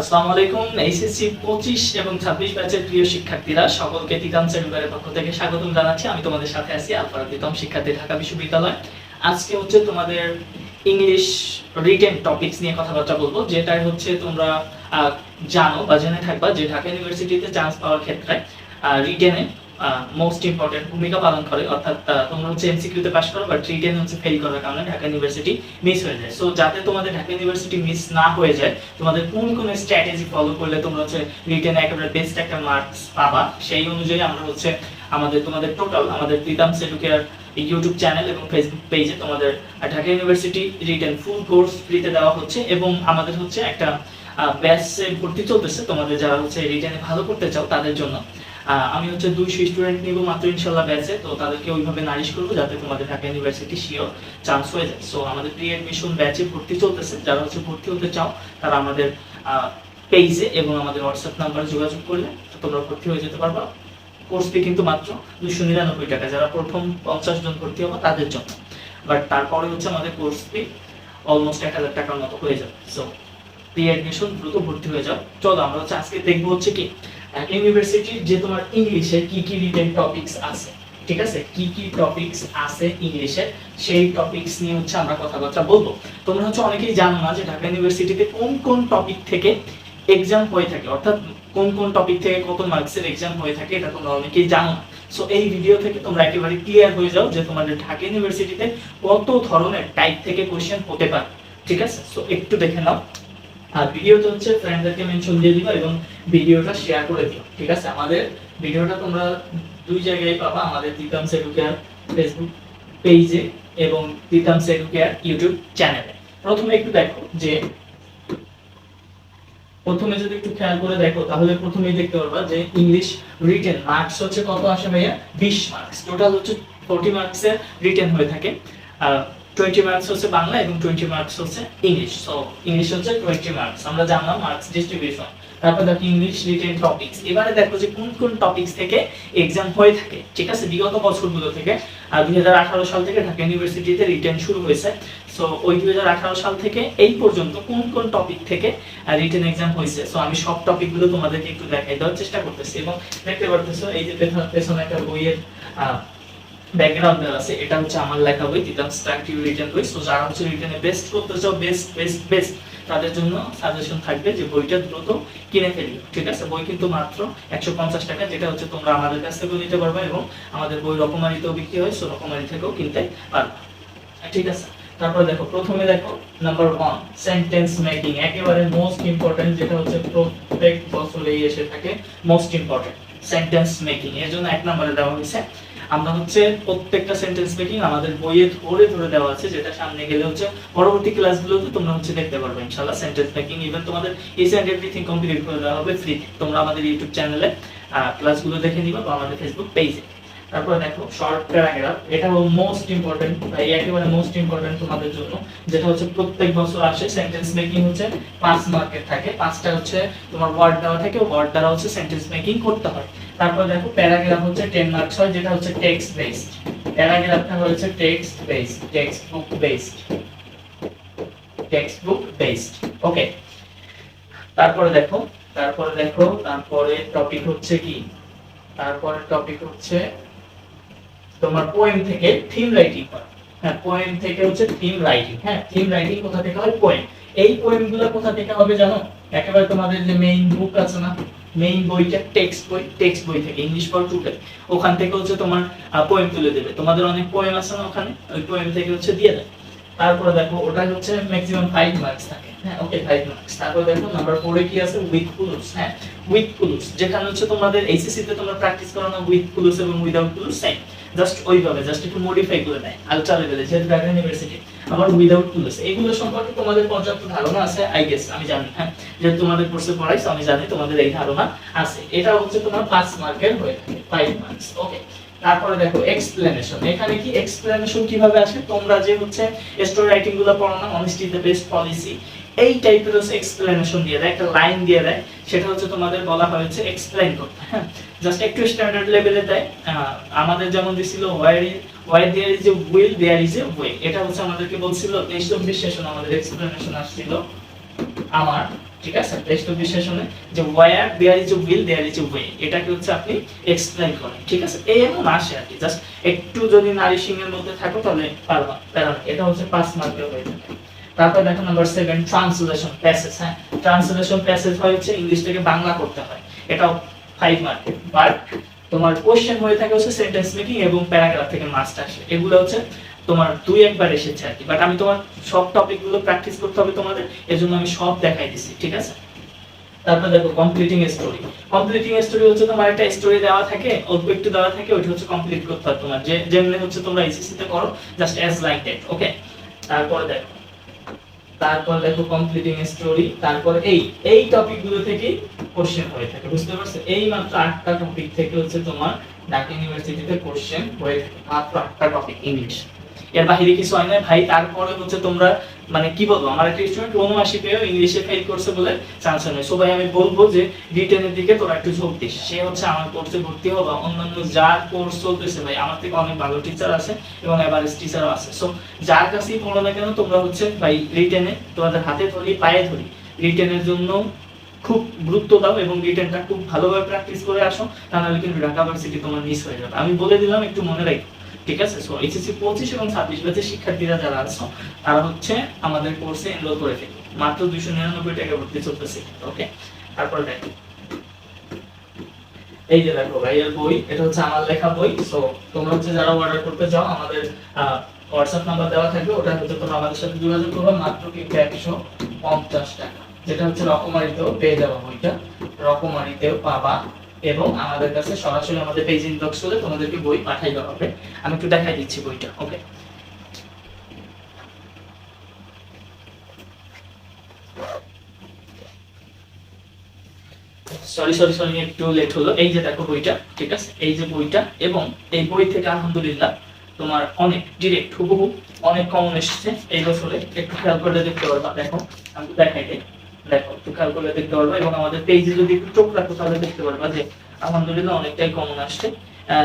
আসসালামু আলাইকুম এইচএসসি পঁচিশ এবং ছাব্বিশ ব্যাচের প্রিয় শিক্ষার্থীরা, সকলকে তিতাম সেমিনারের পক্ষ থেকে স্বাগতম জানাচ্ছি। আমি তোমাদের সাথে আছি আলফার শিক্ষার্থী, ঢাকা বিশ্ববিদ্যালয়। আজকে হচ্ছে তোমাদের ইংলিশ রিটেন টপিকস নিয়ে কথাবার্তা বলব, যেটাই হচ্ছে তোমরা জানো বা জেনে থাকবা যে ঢাকা ইউনিভার্সিটিতে চান্স পাওয়ার ক্ষেত্রে রিটেনে মোস্ট ইম্পর্টেন্ট ভূমিকা পালন করে। অর্থাৎ তোমরা হচ্ছে এমসিকিউতে পাস করো বাট রিটেন হচ্ছে ফেল করার কারণে ঢাকা ইউনিভার্সিটি মিস হয়ে যায়। সো যাতে তোমাদের ঢাকা ইউনিভার্সিটি মিস না হয়ে যায়, তোমাদের কোন কোন স্ট্র্যাটেজি ফলো করলে তোমরা হচ্ছে রিটেন একেবারে বেস্ট একটা মার্কস পাবা, সেই অনুযায়ী আমরা হচ্ছে আমাদের, তোমাদের টোটাল আমাদের প্রীতাম সেডুকেয়ার ইউটিউব চ্যানেল এবং ফেসবুক পেজে তোমাদের Dhaka university written full course ফ্রিতে দেওয়া হচ্ছে এবং আমাদের হচ্ছে একটা ব্যাচে ভর্তি চলতেছে। তোমাদের যারা হচ্ছে রিটেনে ভালো করতে চাও তাদের জন্য। আমি হচ্ছে দুইশো স্টুডেন্ট নিব মাত্র ইনশাল্লাহ ব্যাচে তো তাদেরকে ওইভাবে নারিশ করব যাতে তোমাদের ঢাকা ইউনিভার্সিটি শিওর চান্স হয়ে যায়। সো আমাদের প্রি অ্যাডমিশন ব্যাচে ভর্তি চলতেছে। যারা হচ্ছে ভর্তি হতে চাও, তারা আমাদের পেজে এবং আমাদের হোয়াটসঅ্যাপ নাম্বারে যোগাযোগ করলে তোমরা ভর্তি হয়ে যেতে পারবা। কোর্স ফি কিন্তু মাত্র দুশো নিরানব্বই টাকা। যারা প্রথম পঞ্চাশ জন ভর্তি হবে, তাদের জন্য। বাট তারপরে হচ্ছে আমাদের কোর্স ফি অলমোস্ট এক হাজার টাকার মতো হয়ে যাবে। সো প্রি অ্যাডমিশন দ্রুত ভর্তি হয়ে যাও। চলো, আমরা হচ্ছে আজকে দেখব হচ্ছে কি? ঢাকা ইউনিভার্সিটির যে তোমার ইংলিশে কি কি রিটেন টপিকস আছে, ঠিক আছে? কি কি টপিকস আছে ইংলিশে সেই টপিকস নিয়ে হচ্ছে আমরা কথাবার্তা বলব। তোমরা হচ্ছে অনেকেই জানো না যে ঢাকা ইউনিভার্সিটিতে কোন কোন টপিক থেকে এক্সাম হয়ে থাকে, অর্থাৎ কোন কোন টপিক থেকে কত মার্কসের এক্সাম হয়ে থাকে এটা তোমরা অনেকেই জানো না। সো এই ভিডিও থেকে তোমরা একেবারে ক্লিয়ার হয়ে যাও যে তোমাদের ঢাকা ইউনিভার্সিটিতে কত ধরনের টাইপ থেকে কোশ্চেন হতে পারে, ঠিক আছে? সো একটু দেখে নাও। আর ভিডিওটা হচ্ছে ফ্রেন্ডদেরকে মেনশন দিয়ে দিবা এবং ভিডিওটা শেয়ার করে দিও ঠিক আছে? আমাদের ভিডিওটা তোমরা দুই জায়গায় পাবা, আমাদের তিতাম সেডুকেয়ার ফেসবুক পেজে এবং তিতাম সেডুকেয়ার ইউটিউব চ্যানেলে প্রথমে একটু দেখো যে, প্রথমে যদি একটু খেয়াল করে দেখো, তাহলে প্রথমেই দেখতে পারবা যে ইংলিশ রিটেন মার্কস হচ্ছে কত আসে ভাইয়া? বিশ মার্কস টোটাল হচ্ছে ফোর্টি মার্কসের রিটেন হয়ে থাকে। টোয়েন্টি মার্কস হচ্ছে বাংলা এবং টোয়েন্টি মার্কস হচ্ছে ইংলিশ সো ইংলিশ হচ্ছে টোয়েন্টি মার্কস আমরা জানলাম মার্কস ডিস্ট্রিবিউশন তারপর দেখো ইংলিশ রিটেন টপিকস এবারে দেখো যে কোন কোন টপিকস থেকে এক্সাম হয়ে থাকে। ঠিক আছে? বিগত বছরগুলো থেকে। আর দুই হাজার আঠারো সাল থেকে ঢাকা ইউনিভার্সিটিতে রিটেন শুরু হয়েছে। সো ওই দুই হাজার আঠারো সাল থেকে এই পর্যন্ত কোন কোন টপিক থেকে রিটেন এক্সাম হয়েছে। সো আমি সব টপিকগুলো তোমাদেরকে একটু দেখাই দেওয়ার চেষ্টা করতেছি। এবং দেখতে পারতেছো, এই যে পেছনে একটা বইয়ের ব্যাকগ্রাউন্ড দেওয়া আছে। এটা হচ্ছে আমার লেখা বই তিতাম স্ট্রাকটিভ রিটেন বই। সো যারা হচ্ছে রিটেনে বেস্ট করতে চাও বেস্ট বেস্ট বেস্ট তাদের জন্য সাজেশন থাকবে যে বইটা দ্রুত কিনে ফেলি ঠিক আছে? বই কিন্তু মাত্র একশো পঞ্চাশ টাকা, যেটা হচ্ছে তোমরা আমাদের কাছ থেকেও নিতে পারবে এবং আমাদের বই রকমারিতেও বিক্রি হয় সো রকমারি থেকেও কিনতে পারবে। ঠিক আছে? তারপর দেখো, প্রথমে দেখো নাম্বার ওয়ান সেন্টেন্স মেকিং একেবারে মোস্ট ইম্পর্টেন্ট যেটা হচ্ছে প্রত্যেক বছরেই এসে থাকে মোস্ট ইম্পর্টেন্ট সেন্টেন্স মেকিং এর জন্য এক নম্বরে দেওয়া হয়েছে। আমরা হচ্ছে প্রত্যেকটা সেন্টেন্স মেকিং আমাদের বইয়ে ধরে ধরে দেওয়া আছে, যেটা সামনে গেলে হচ্ছে পরবর্তী ক্লাসগুলোতে তোমরা হচ্ছে দেখতে পারবে, ইনশাআল্লাহ। সেন্টেন্স মেকিং ইভেন তোমাদের ইস অ্যান্ড এভরিথিং কমপ্লিট করে দেওয়া হবে ফ্রি তোমরা আমাদের ইউটিউব চ্যানেলে ক্লাসগুলো দেখে নিবা বা আমাদের ফেসবুক পেজে তারপরে দেখো শর্ট প্যারাগ্রাফ এটা মোস্ট ইম্পর্টেন্ট ভাই একেবারে মোস্ট ইম্পর্টেন্ট তোমাদের জন্য, যেটা হচ্ছে প্রত্যেক বছর আসে সেন্টেন্স মেকিং হচ্ছে পাঁচ মার্কের থাকে। পাঁচটা হচ্ছে তোমার ওয়ার্ড দেওয়া থাকে ওয়ার্ড দ্বারা হচ্ছে সেন্টেন্স মেকিং করতে হয়। তারপর দেখো প্যারাগ্রাফ হচ্ছে টেন মার্কস হয়, যেটা হচ্ছে টেক্সট বেসড প্যারাগ্রাফটা হচ্ছে text based textbook based textbook based okay তারপরে দেখো তারপরে দেখো, তারপরে টপিক হচ্ছে কি? তারপরে টপিক হচ্ছে তোমার পোয়েম থেকে থিম রাইটিং হয়। হ্যাঁ পোয়েম থেকে হচ্ছে থিম রাইটিং হ্যাঁ থিম রাইটিং কোথা থেকে হয়? পোয়েম এই পোয়েমগুলো কোথা থেকে হবে জানো? একেবারে তোমাদের যে মেইন বুক আছে না মেইন বইটা টেক্সট বই টেক্সট বই থেকে ইংলিশ ফর টুটে ওখান থেকে হচ্ছে তোমার পোয়েম তুলে দেবে। তোমাদের অনেক পোয়েম আছে না ওখানে? ওই পোয়েম থেকে হচ্ছে দিয়ে দেয়। তারপরে দেখো ওটা হচ্ছে ম্যাক্সিমাম ফাইভ মার্কস থাকে। হ্যাঁ ওকে ফাইভ মার্কস তারপরে দেখো নাম্বার ফোরে কি আছে? উইথ ক্লুজ হ্যাঁ উইথ ক্লুজ যেখানে হচ্ছে তোমাদের এইচএসসি তে তোমরা প্র্যাকটিস করো না উইথ ক্লুজ এবং উইদাউট ক্লুজ সেম জাস্ট ওইভাবে জাস্ট একটু মডিফাই করে দেয় আলট্রা লেভেলে যেহেতু ঢাকা ইউনিভার্সিটি আবার উইদাউট ক্লুজ এগুলো সম্পর্কে তোমাদের পর্যাপ্ত ধারণা আছে? আই গেস আমি জানি হ্যাঁ? যেহেতু তোমাদের কোর্সে পড়াইছো, আমি জানি তোমাদের এই ধারণা আছে। এটা হচ্ছে তোমার পাঁচ মার্কের হয়ে থাকে ফাইভ মার্কস ওকে তারপরে দেখো এক্সপ্লেনেশন এখানে কি এক্সপ্লেনেশন কীভাবে আসে? তোমরা যে হচ্ছে স্টোরি রাইটিংগুলো পড়ো না অনেস্টি দ্য বেস্ট পলিসি এই টাইপের হচ্ছে এক্সপ্লেনেশন দিয়ে দেয়, একটা লাইন দিয়ে দেয়, সেটা হচ্ছে তোমাদের বলা হয়েছে এক্সপ্লেইন করতে। হ্যাঁ জাস্ট একটু স্ট্যান্ডার্ড লেভেলে দেয় আমাদের যেমন দিছিল where why there is a will there is a way এটা হচ্ছে আমাদেরকে বলছিল তেইশ চব্বিশ সেশন আমাদের এক্সপ্লেনেশন আসছিল আমার, ঠিক আছে? টেক্সট বিশ্লেষণে যে where there is a will there is a way এটাকে হচ্ছে আপনি এক্সপ্লেন করেন, ঠিক আছে? এই এমন আসে আর কি। জাস্ট একটু যদি নারিশিং এর মধ্যে থাকো তাহলে পারবা না। এটা হচ্ছে পাঁচ মার্কের হয়ে যাবে। তারপর দেখো নাম্বার সেভেন ট্রান্সলেশন প্যাসেজ হ্যাঁ? ট্রান্সলেশন প্যাসেজ হয় হচ্ছে ইংলিশ থেকে বাংলা করতে হয়। এটাও ফাইভ মার্কের বাট তোমার কোশ্চেন হয়ে থাকে হচ্ছে সেন্টেন্স মেকিং এবং প্যারাগ্রাফ থেকে মাস্ট আসে। এগুলো হচ্ছে তোমার দুই একবার এসেছে আর কি। বাট আমি তোমার সব টপিকগুলো প্র্যাকটিস করতে হবে তোমাদের এর জন্য আমি সব দেখাই দিছি, ঠিক আছে? তারপর দেখো কমপ্লিটিং স্টোরি কমপ্লিটিং স্টোরি হচ্ছে তোমার একটা স্টোরি দেওয়া থাকে, অল্প একটু দেওয়া থাকে, ওইটা হচ্ছে কমপ্লিট করতে হবে তোমার। যে যেমনি হচ্ছে তোমরা এসএসসি তে করো just as like that okay তারপরে দেখো। তারপর দেখো কমপ্লিটিং স্টোরি তারপর এই এই টপিকগুলো থেকে কোশ্চেন হয়ে থাকে, বুঝতে পারছ? এই মাত্র আটটা টপিক থেকে হচ্ছে তোমার ঢাকা ইউনিভার্সিটিতে কোশ্চেন হয়ে থাকে, মাত্র আটটা টপিক ইংলিশ এর বাইরে কিছু হয় না ভাই, তারপরে হচ্ছে তোমরা মানে কি বলব, আমার একটা স্টুডেন্ট পেয়েও ইংলিশে ফেল করছে বলে চান্স নেই। সবাই আমি বলব যে রিটেনের দিকে তোরা একটু ঝোঁক দিস। সে হচ্ছে আমার কোর্সে ভর্তি হও বা অন্যান্য যার কোর্স চলতেছে ভাই, আমার থেকে অনেক ভালো টিচার আছে এবং এভারেজ টিচারও আছে। সো যার কাছেই পড়ো না কেন তোমরা হচ্ছে ভাই রিটেনে তোমাদের হাতে ধরি, পায়ে ধরি। রিটেনের জন্য খুব গুরুত্ব দাও এবং রিটেনটা খুব ভালোভাবে প্র্যাকটিস করে আসো তাহলে কিন্তু ঢাকা ভার্সিটি তোমার মিস হয়ে যাবে। আমি বলে দিলাম, একটু মনে রাখো ঠিক আছে? সো এইচএসসি পঁচিশ এবং ছাব্বিশ ব্যাচের শিক্ষার্থীরা যারা আছো, তারা হচ্ছে আমাদের কোর্সে এনরোল করে ফেলি মাত্র দুইশো নিরানব্বই টাকা ভর্তি চলতেছে ওকে তারপরে দেখো। এই যে দেখো, ভাইয়ের বই, এটা হচ্ছে আমার লেখা বই। সো তোমরা হচ্ছে যারা অর্ডার করতে চাও, আমাদের হোয়াটসঅ্যাপ নাম্বার দেওয়া থাকবে ওটা হচ্ছে তোমরা আমাদের সাথে যোগাযোগ করবে, মাত্র কিন্তু একশো পঞ্চাশ টাকা। যেটা হচ্ছে রকমারিতেও পেয়ে যাব বইটা। রকমারিতেও পাবা। এবং আমাদের কাছে সরাসরি আমাদের পেজ ইনবক্স করে তোমাদেরকে বই পাঠাই দেওয়া হবে। আমি একটু দেখাই দিচ্ছি বইটা ওকে সরি সরি সরি একটু লেট হলো। এই যে দেখো বইটা, ঠিক আছে? এই যে বইটা এবং এই বই থেকে আলহামদুলিল্লাহ তোমার অনেক ডিরেক্ট হুবহু অনেক কমন এসেছে। এই বছরে একটু খেয়াল করে দেখতে পারবা। দেখো, আমি দেখাই দিই। দেখো একটু খেয়াল করে দেখতে পারবা এবং আমাদের পেজে যদি একটু চোখ রাখো, তাহলে দেখতে পারবা যে আলহামদুলিল্লাহ অনেকটাই কমন আসছে।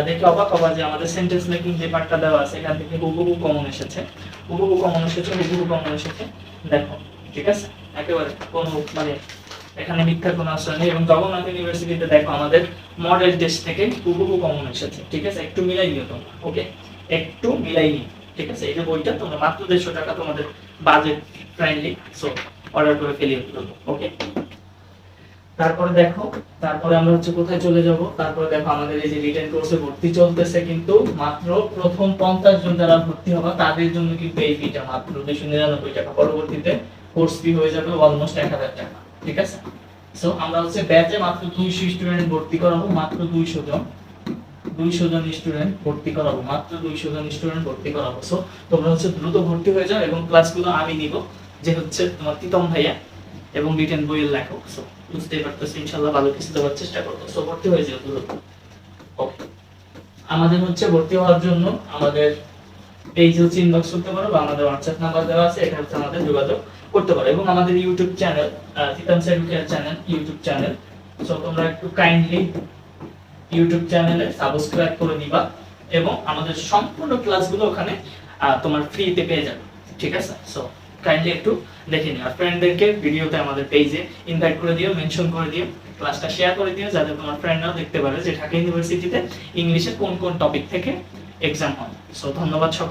দেখে অবাক হবা যে আমাদের সেন্টেন্স মেকিং যে পার্টটা দেওয়া আছে, এখান থেকে হুবহু কমন এসেছে। হুবহু কমন এসেছে, হুবহু কমন এসেছে। দেখো, ঠিক আছে? একেবারে কোনো মানে এখানে মিথ্যার কোনো আশ্রয় নেই এবং জগন্নাথ ইউনিভার্সিটিতে দেখো আমাদের মডেল টেস্ট থেকে হুবহু কমন এসেছে। ঠিক আছে? একটু মিলাই নিও তোমরা ওকে একটু মিলাই নিও, ঠিক আছে? এই যে বইটা, তোমরা মাত্র দেড়শো টাকা তোমাদের বাজেট ফ্রেন্ডলি সো অর্ডার করে ফেলব ওকে তারপরে দেখো, তারপরে আমরা হচ্ছে কোথায় চলে যাব? তারপরে দেখো আমাদের এই যে রিটেন কোর্সে ভর্তি চলতেছে কিন্তু মাত্র প্রথম পঞ্চাশ জন যারা ভর্তি হবে, তাদের জন্য কিন্তু এই ফিটা মাত্র দুশো নিরানব্বই টাকা। পরবর্তীতে কোর্স ফি হয়ে যাবে অলমোস্ট এক হাজার টাকা, ঠিক আছে? সো আমরা হচ্ছে ব্যাচে মাত্র দুইশো স্টুডেন্ট ভর্তি করাবো, মাত্র দুইশো জন। দুইশো জন স্টুডেন্ট ভর্তি করাবো, মাত্র দুইশো জন স্টুডেন্ট ভর্তি করাবো। সো তোমরা হচ্ছে দ্রুত ভর্তি হয়ে যাও এবং ক্লাসগুলো আমি নিব। যে হচ্ছে তোমার তিতম ভাইয়া এবং রিটেন বইয়ের লেখক সো বুঝতেই পারতেছো ইনশাল্লাহ ভালো কিছু দেওয়ার চেষ্টা করব। সো ভর্তি হয়ে যাও দ্রুত। আমাদের হচ্ছে ভর্তি হওয়ার জন্য আমাদের পেজ হচ্ছে ইনবক্স করতে পারো বা আমাদের হোয়াটসঅ্যাপ নাম্বার দেওয়া আছে, এটা হচ্ছে আমাদের যোগাযোগ করতে পারো এবং আমাদের ইউটিউব চ্যানেল তিতাম সার্ভিকেয়ার চ্যানেল ইউটিউব চ্যানেল সো তোমরা একটু কাইন্ডলি ইউটিউব চ্যানেলে সাবস্ক্রাইব করে দিবা এবং আমাদের সম্পূর্ণ ক্লাসগুলো ওখানে তোমার ফ্রিতে পেয়ে যাবে। ঠিক আছে? সো কাইন্ডলি একটু দেখে নিও আর ফ্রেন্ডদেরকে ভিডিওতে আমাদের পেজে ইনভাইট করে দিও মেনশন করে দিও ক্লাসটা শেয়ার করে দিও, যাতে তোমার ফ্রেন্ডরাও দেখতে পারে যে ঢাকা ইউনিভার্সিটিতে ইংলিশে কোন কোন টপিক থেকে এক্সাম হয়। সো ধন্যবাদ সকল